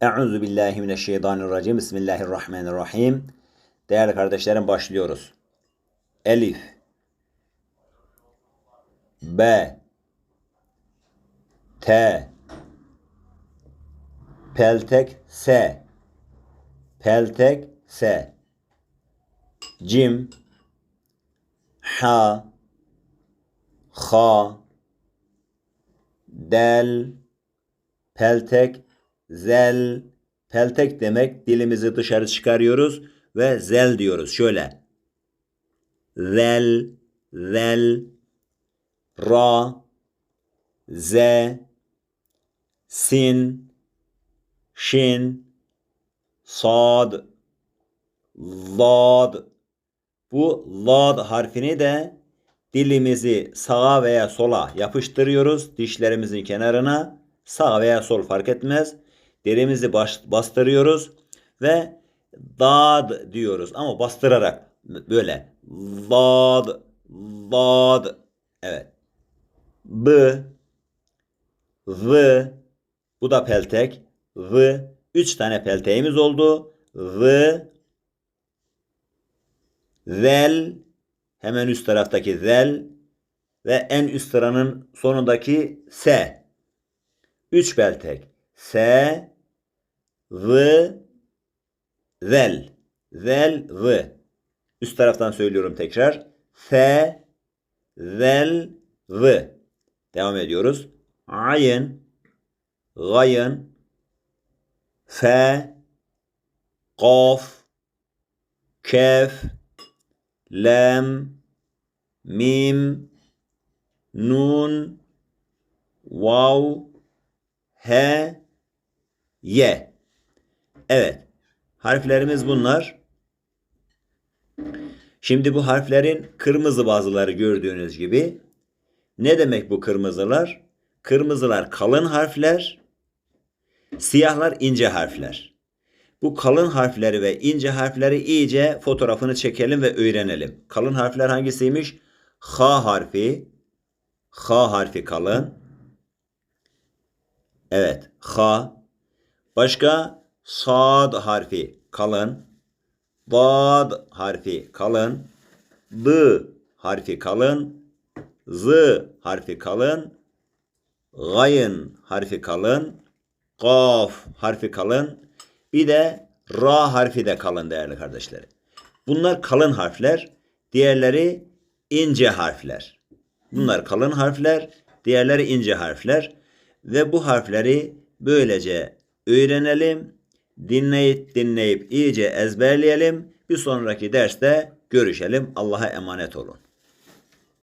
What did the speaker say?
Euzu billahi mineşşeytanirracim. Bismillahirrahmanirrahim. Değerli kardeşlerim başlıyoruz. Elif B T Peltek S Peltek S Cim Ha Ha Del Peltek zel peltek demek dilimizi dışarı çıkarıyoruz ve zel diyoruz. Şöyle. Zel zel ra z sin şin sad zad bu lad harfini de dilimizi sağa veya sola yapıştırıyoruz dişlerimizin kenarına sağ veya sol fark etmez derimizi baş, bastırıyoruz ve dad diyoruz. Ama bastırarak böyle dad dad. Evet. B v. Bu da peltek. V. Üç tane pelteğimiz oldu. V. Zel. Hemen üst taraftaki zel. Ve en üst sıranın sonundaki s. Üç peltek s v zel zel v üst taraftan söylüyorum tekrar. S zel v devam ediyoruz. Ayın gayın fe. Kaf. Kef. Lem. Mim. Nun. Vav. He ye. Evet. Harflerimiz bunlar. Şimdi bu harflerin kırmızı bazıları gördüğünüz gibi. Ne demek bu kırmızılar? Kırmızılar kalın harfler, siyahlar ince harfler. Bu kalın harfleri ve ince harfleri iyice fotoğrafını çekelim ve öğrenelim. Kalın harfler hangisiymiş? H harfi. H harfi kalın. Evet. H. Başka sad harfi kalın. Dad harfi kalın. D harfi kalın. Z harfi kalın. Gayın harfi kalın. Kaf harfi kalın. Bir de ra harfi de kalın değerli kardeşlerim. Bunlar kalın harfler. Diğerleri ince harfler. Bunlar kalın harfler. Diğerleri ince harfler. Ve bu harfleri böylece öğrenelim, dinleyip dinleyip iyice ezberleyelim. Bir sonraki derste görüşelim. Allah'a emanet olun.